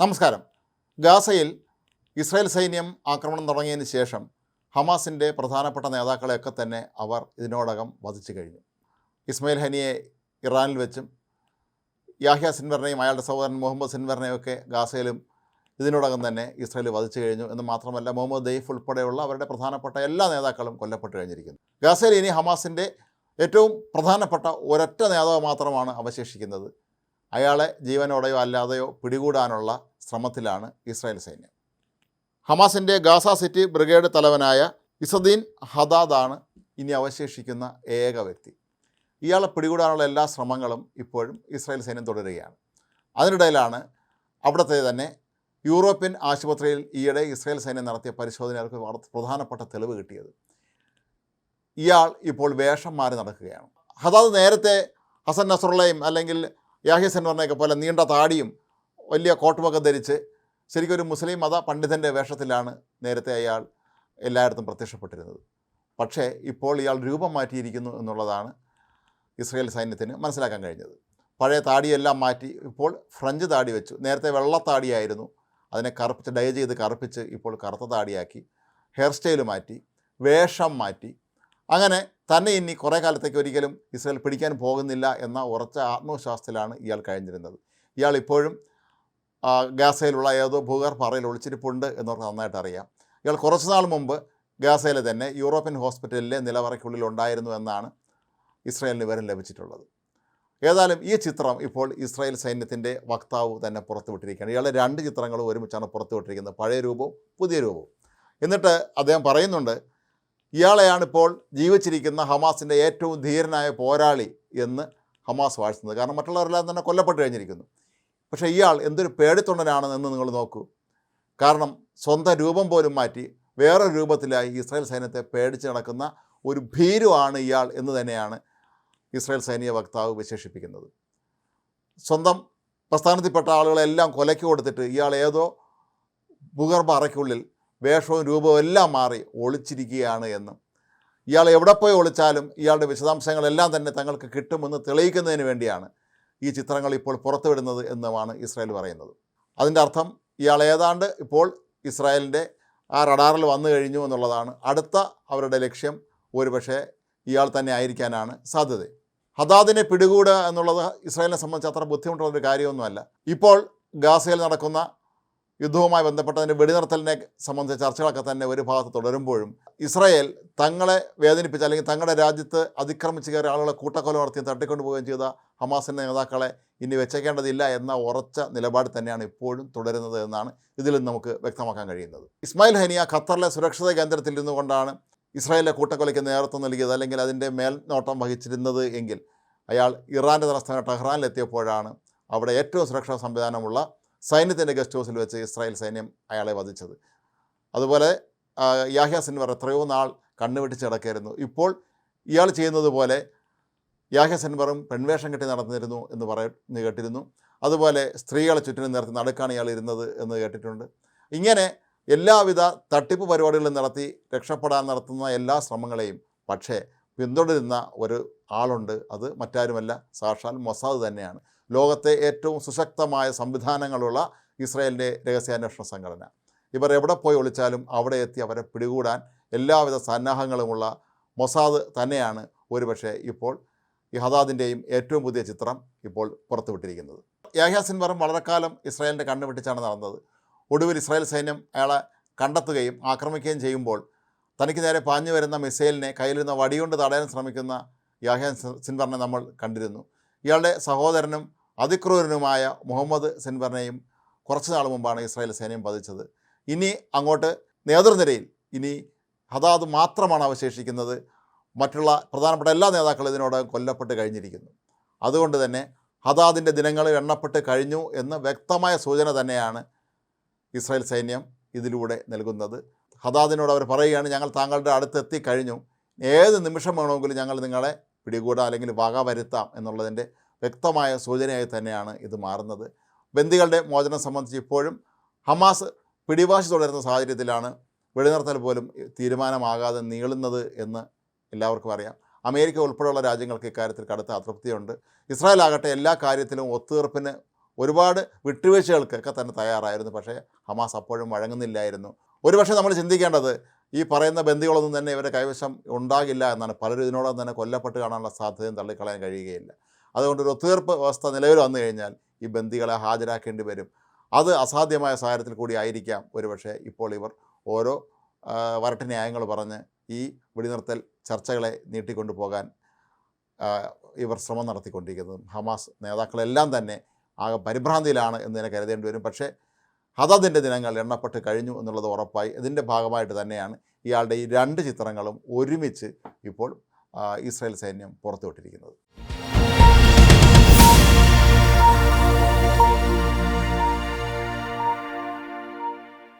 നമസ്കാരം. ഗാസയിൽ ഇസ്രായേൽ സൈന്യം ആക്രമണം തുടങ്ങിയതിന് ശേഷം ഹമാസിന്റെ പ്രധാനപ്പെട്ട നേതാക്കളെയൊക്കെ തന്നെ അവർ ഇതിനോടകം വധിച്ചു കഴിഞ്ഞു. ഇസ്മയിൽ ഹനിയെ ഇറാനിൽ വെച്ചും യാഹ്യ സിൻവറിനെയും അയാളുടെ സഹോദരൻ മുഹമ്മദ് സിൻവറിനെയൊക്കെ ഗാസയിലും ഇതിനോടകം തന്നെ ഇസ്രായേൽ വധിച്ചു കഴിഞ്ഞു എന്ന് മാത്രമല്ല മുഹമ്മദ് ദെയ്ഫ് ഉൾപ്പെടെയുള്ള അവരുടെ പ്രധാനപ്പെട്ട എല്ലാ നേതാക്കളും കൊല്ലപ്പെട്ട് കഴിഞ്ഞിരിക്കുന്നു. ഗാസയിൽ ഇനി ഹമാസിന്റെ ഏറ്റവും പ്രധാനപ്പെട്ട ഒരൊറ്റ നേതാവ് മാത്രമാണ് അവശേഷിക്കുന്നത് അയാളെ ജീവനോടെയോ അല്ലാതെയോ പിടികൂടാനുള്ള ശ്രമത്തിലാണ് ഇസ്രായേൽ സൈന്യം. ഹമാസിന്റെ ഗാസ സിറ്റി ബ്രിഗേഡ് തലവനായ ഇസദീൻ ഹദാദാണ് ഇനി അവശേഷിക്കുന്ന ഏക വ്യക്തി. ഇയാളെ പിടികൂടാനുള്ള എല്ലാ ശ്രമങ്ങളും ഇപ്പോഴും ഇസ്രായേൽ സൈന്യം തുടരുകയാണ്. അതിനിടയിലാണ് അവിടുത്തെ തന്നെ യൂറോപ്യൻ ആശുപത്രിയിൽ ഈയിടെ ഇസ്രായേൽ സൈന്യം നടത്തിയ പരിശോധനകൾക്ക് പ്രധാനപ്പെട്ട തെളിവ് കിട്ടിയത്. ഇയാൾ ഇപ്പോൾ വേഷം മാറി നടക്കുകയാണ്. ഹദാദ് നേരത്തെ ഹസൻ നസറുള്ളയും അല്ലെങ്കിൽ യാഹ്യ സെൻവറിനെയൊക്കെ പോലെ നീണ്ട താടിയും വലിയ കോട്ടുമൊക്കെ ധരിച്ച് ശരിക്കും ഒരു മുസ്ലിം മത പണ്ഡിതന്റെ വേഷത്തിലാണ് നേരത്തെ അയാൾ എല്ലായിടത്തും പ്രത്യക്ഷപ്പെട്ടിരുന്നത്. പക്ഷേ ഇപ്പോൾ ഇയാൾ രൂപം മാറ്റിയിരിക്കുന്നു എന്നുള്ളതാണ് ഇസ്രയേൽ സൈന്യത്തിന് മനസ്സിലാക്കാൻ കഴിഞ്ഞത്. പഴയ താടിയെല്ലാം മാറ്റി ഇപ്പോൾ ഫ്രഞ്ച് താടി വെച്ചു. നേരത്തെ വെള്ളത്താടിയായിരുന്നു അതിനെ കറുപ്പിച്ച് ഡയ ചെയ്ത് കറുപ്പിച്ച് ഇപ്പോൾ കറുത്ത താടിയാക്കി. ഹെയർ സ്റ്റൈൽ മാറ്റി വേഷം മാറ്റി. അങ്ങനെ തന്നെ ഇനി കുറേ കാലത്തേക്ക് ഒരിക്കലും ഇസ്രയേൽ പിടിക്കാൻ പോകുന്നില്ല എന്ന ഉറച്ച ആത്മവിശ്വാസത്തിലാണ് ഇയാൾ കഴിഞ്ഞിരുന്നത്. ഇയാൾ ഇപ്പോഴും ഗാസയിലുള്ള ഏതോ ഭൂഗർഭറയിൽ ഒളിച്ചിരിപ്പുണ്ട് എന്നവർക്ക് നന്നായിട്ട് അറിയാം. ഇയാൾ കുറച്ച് നാൾ മുമ്പ് ഗാസയിലെ തന്നെ യൂറോപ്യൻ ഹോസ്പിറ്റലിലെ നിലവറയ്ക്കുള്ളിൽ ഉണ്ടായിരുന്നു എന്നാണ് ഇസ്രായേലിന് വിവരം ലഭിച്ചിട്ടുള്ളത്. ഏതായാലും ഈ ചിത്രം ഇപ്പോൾ ഇസ്രായേൽ സൈന്യത്തിന്റെ വക്താവ് തന്നെ പുറത്തുവിട്ടിരിക്കുകയാണ്. ഇയാളെ രണ്ട് ചിത്രങ്ങളും ഒരുമിച്ചാണ് പുറത്തുവിട്ടിരിക്കുന്നത്. പഴയ രൂപവും പുതിയ രൂപവും. എന്നിട്ട് അദ്ദേഹം പറയുന്നുണ്ട് ഇയാളെയാണ് ഇപ്പോൾ ജീവിച്ചിരിക്കുന്ന ഹമാസിന്റെ ഏറ്റവും ധീരനായ പോരാളി എന്ന് ഹമാസ് വാഴ്ത്തുന്നത്. കാരണം മറ്റുള്ളവരെല്ലാം തന്നെ കൊല്ലപ്പെട്ട് കഴിഞ്ഞിരിക്കുന്നു. പക്ഷേ ഇയാൾ എന്തൊരു പേടിത്തൊണ്ടനാണെന്ന് നിങ്ങൾ നോക്കൂ. കാരണം സ്വന്തം രൂപം പോലും മാറ്റി വേറെ രൂപത്തിലായി ഇസ്രായേൽ സൈന്യത്തെ പേടിച്ച് നടക്കുന്ന ഒരു ഭീരുവാണ് ഇയാൾ എന്ന് തന്നെയാണ് ഇസ്രായേൽ സൈനിക വക്താവ് വിശേഷിപ്പിക്കുന്നത്. സ്വന്തം പ്രസ്ഥാനത്തിൽപ്പെട്ട ആളുകളെല്ലാം കൊലയ്ക്ക് കൊടുത്തിട്ട് ഇയാൾ ഏതോ ഭൂഗർഭ അറയ്ക്കുള്ളിൽ വേഷവും രൂപവും എല്ലാം മാറി ഒളിച്ചിരിക്കുകയാണ് എന്നും. ഇയാൾ എവിടെ പോയി ഒളിച്ചാലും ഇയാളുടെ വിശദാംശങ്ങളെല്ലാം തന്നെ തങ്ങൾക്ക് കിട്ടുമെന്ന് തെളിയിക്കുന്നതിന് വേണ്ടിയാണ് ഈ ചിത്രങ്ങൾ ഇപ്പോൾ പുറത്തുവിടുന്നത് എന്നുമാണ് ഇസ്രായേൽ പറയുന്നത്. അതിന്റെ അർത്ഥം ഇയാൾ ഏതാണ്ട് ഇപ്പോൾ ഇസ്രായേലിന്റെ ആ റഡാറിൽ വന്നു കഴിഞ്ഞു എന്നുള്ളതാണ്. അടുത്ത അവരുടെ ലക്ഷ്യം ഒരുപക്ഷെ ഇയാൾ തന്നെ ആയിരിക്കാനാണ് സാധ്യത. ഹദാദിനെ പിടികൂടുക എന്നുള്ളത് ഇസ്രായേലിനെ സംബന്ധിച്ച് അത്ര ബുദ്ധിമുട്ടുള്ളൊരു കാര്യമൊന്നുമല്ല. ഇപ്പോൾ ഗാസയിൽ നടക്കുന്ന യുദ്ധവുമായി ബന്ധപ്പെട്ടതിന്റെ വെടിനിർത്തലിനെ സംബന്ധിച്ച ചർച്ചകളൊക്കെ തന്നെ ഒരു ഭാഗത്ത് തുടരുമ്പോഴും ഇസ്രായേൽ തങ്ങളെ വേദനിപ്പിച്ച അല്ലെങ്കിൽ തങ്ങളുടെ രാജ്യത്ത് അതിക്രമിച്ച് കയറി ആളുകളെ കൂട്ടക്കൊല നടത്തി തട്ടിക്കൊണ്ടുപോവുകയും ചെയ്ത ഹമാസിന്റെ നേതാക്കളെ ഇനി വെച്ചേക്കേണ്ടതില്ല എന്ന ഉറച്ച നിലപാട് തന്നെയാണ് ഇപ്പോഴും തുടരുന്നത് എന്നാണ് ഇതിൽ നമുക്ക് വ്യക്തമാക്കാൻ കഴിയുന്നത്. ഇസ്മായിൽ ഹനിയ ഖത്തറിലെ സുരക്ഷിത കേന്ദ്രത്തിൽ നിന്നുകൊണ്ടാണ് ഇസ്രായേലിലെ കൂട്ടക്കൊലയ്ക്ക് നേതൃത്വം നൽകിയത് അല്ലെങ്കിൽ അതിന്റെ മേൽനോട്ടം വഹിച്ചിരുന്നത് എങ്കിൽ അയാൾ ഇറാന്റെ തലസ്ഥാന ടെഹ്റാനിലെത്തിയപ്പോഴാണ് അവിടെ ഏറ്റവും സുരക്ഷാ സംവിധാനമുള്ള സൈന്യത്തിന്റെ ഗസ്റ്റ് ഹൗസിൽ വെച്ച് ഇസ്രായേൽ സൈന്യം അയാളെ വധിച്ചത്. അതുപോലെ യാഹ്യ സിൻവർ എത്രയോ നാൾ കണ്ണുവെട്ടിച്ച് കിടക്കായിരുന്നു. ഇപ്പോൾ ഇയാൾ ചെയ്യുന്നത് പോലെ യാഹ്യ സിൻവറും പെൺവേഷം കെട്ടി നടന്നിരുന്നു എന്ന് പറയുന്നു കേട്ടിരുന്നു. അതുപോലെ സ്ത്രീകളെ ചുറ്റിനും നിർത്തി നടുക്കാണ് ഇയാൾ ഇരുന്നത് എന്ന് കേട്ടിട്ടുണ്ട്. ഇങ്ങനെ എല്ലാവിധ തട്ടിപ്പ് പരിപാടികളും നടത്തി രക്ഷപ്പെടാൻ നടത്തുന്ന എല്ലാ ശ്രമങ്ങളെയും പക്ഷേ പിന്തുടരുന്ന ഒരു ആളുണ്ട്. അത് മറ്റാരുമല്ല സാക്ഷാൽ മൊസാദ് തന്നെയാണ്. ലോകത്തെ ഏറ്റവും സുശക്തമായ സംവിധാനങ്ങളുള്ള ഇസ്രായേലിന്റെ രഹസ്യാന്വേഷണ സംഘടന. ഇവർ എവിടെ പോയി ഒളിച്ചാലും അവിടെ എത്തി അവരെ പിടികൂടാൻ എല്ലാവിധ സന്നാഹങ്ങളുമുള്ള മൊസാദ് തന്നെയാണ് ഒരുപക്ഷെ ഇപ്പോൾ ഈ ഹദാദിന്റെയും ഏറ്റവും പുതിയ ചിത്രം ഇപ്പോൾ പുറത്തുവിട്ടിരിക്കുന്നത്. യാഹ്യ സിൻവറും വളരെ കാലം ഇസ്രായേലിന്റെ കണ്ണു നടന്നത്. ഒടുവിൽ ഇസ്രായേൽ സൈന്യം അയാളെ കണ്ടെത്തുകയും ആക്രമിക്കുകയും ചെയ്യുമ്പോൾ തനിക്ക് നേരെ പാഞ്ഞു വരുന്ന മിസൈലിനെ കയ്യിലിരുന്ന വടികൊണ്ട് തടയാൻ ശ്രമിക്കുന്ന യാഹ്യ സിൻവറിനെ നമ്മൾ കണ്ടിരുന്നു. ഇയാളുടെ സഹോദരനും അതിക്രൂരനുമായ മുഹമ്മദ് സെൻവറിനെയും കുറച്ച് നാൾ മുമ്പാണ് ഇസ്രായേൽ സൈന്യം വധിച്ചത്. ഇനി അങ്ങോട്ട് നേതൃനിരയിൽ ഇനി ഹദാദ് മാത്രമാണ് അവശേഷിക്കുന്നത്. മറ്റുള്ള പ്രധാനപ്പെട്ട എല്ലാ നേതാക്കളും ഇതിനോട് കൊല്ലപ്പെട്ട് കഴിഞ്ഞിരിക്കുന്നു. അതുകൊണ്ട് തന്നെ ഹദാദിന്റെ ദിനങ്ങൾ എണ്ണപ്പെട്ട് കഴിഞ്ഞു എന്ന് വ്യക്തമായ സൂചന തന്നെയാണ് ഇസ്രായേൽ സൈന്യം ഇതിലൂടെ നൽകുന്നത്. ഹദാദിനോട് അവർ പറയുകയാണ് ഞങ്ങൾ താങ്കളുടെ അടുത്തെത്തി കഴിഞ്ഞു. ഏത് നിമിഷം വേണമെങ്കിലും ഞങ്ങൾ നിങ്ങളെ പിടികൂടാം അല്ലെങ്കിൽ വക വരുത്താം എന്നുള്ളതിന്റെ വ്യക്തമായ സൂചനയായി തന്നെയാണ് ഇത് മാറുന്നത്. ബന്ദികളുടെ മോചനം സംബന്ധിച്ച് ഇപ്പോഴും ഹമാസ് പിടിവാശി തുടരുന്ന സാഹചര്യത്തിലാണ് വെടിനിർത്തൽ പോലും തീരുമാനമാകാതെ നീളുന്നത് എന്ന് എല്ലാവർക്കും അറിയാം. അമേരിക്ക ഉൾപ്പെടെയുള്ള രാജ്യങ്ങൾക്ക് ഇക്കാര്യത്തിൽ കടുത്ത അതൃപ്തിയുണ്ട്. ഇസ്രായേൽ ആകട്ടെ എല്ലാ കാര്യത്തിലും ഒത്തുതീർപ്പിന് ഒരുപാട് വിട്ടുവീഴ്ചകൾക്കൊക്കെ തന്നെ തയ്യാറായിരുന്നു. പക്ഷേ ഹമാസ് അപ്പോഴും വഴങ്ങുന്നില്ലായിരുന്നു. ഒരുപക്ഷെ നമ്മൾ ചിന്തിക്കേണ്ടത് ഈ പറയുന്ന ബന്ധികളൊന്നും തന്നെ ഇവരുടെ കൈവശം ഉണ്ടാകില്ല എന്നാണ്. പലരും ഇതിനോടൊപ്പം തന്നെ കൊല്ലപ്പെട്ട് കാണാനുള്ള സാധ്യതയും തള്ളിക്കളയാൻ കഴിയുകയില്ല. അതുകൊണ്ട് ഒരു ഒത്തുതീർപ്പ് വ്യവസ്ഥ നിലവിൽ വന്നു കഴിഞ്ഞാൽ ഈ ബന്ദികളെ ഹാജരാക്കേണ്ടി വരും. അത് അസാധ്യമായ സാഹചര്യത്തിൽ കൂടി ആയിരിക്കാം ഒരുപക്ഷെ ഇപ്പോൾ ഇവർ ഓരോ വരട്ട് ന്യായങ്ങൾ പറഞ്ഞ് ഈ വെടിനിർത്തൽ ചർച്ചകളെ നീട്ടിക്കൊണ്ടു പോകാൻ ഇവർ ശ്രമം നടത്തിക്കൊണ്ടിരിക്കുന്നത്. ഹമാസ് നേതാക്കളെല്ലാം തന്നെ ആകെ പരിഭ്രാന്തിയിലാണ് എന്ന് തന്നെ കരുതേണ്ടി വരും. പക്ഷേ ഹദദിന്റെ ദിനങ്ങൾ എണ്ണപ്പെട്ട് കഴിഞ്ഞു എന്നുള്ളത് ഉറപ്പായി. ഇതിന്റെ ഭാഗമായിട്ട് തന്നെയാണ് ഇയാളുടെ ഈ രണ്ട് ചിത്രങ്ങളും ഒരുമിച്ച് ഇപ്പോൾ ഇസ്രായേൽ സൈന്യം പുറത്തുവിട്ടിരിക്കുന്നത്.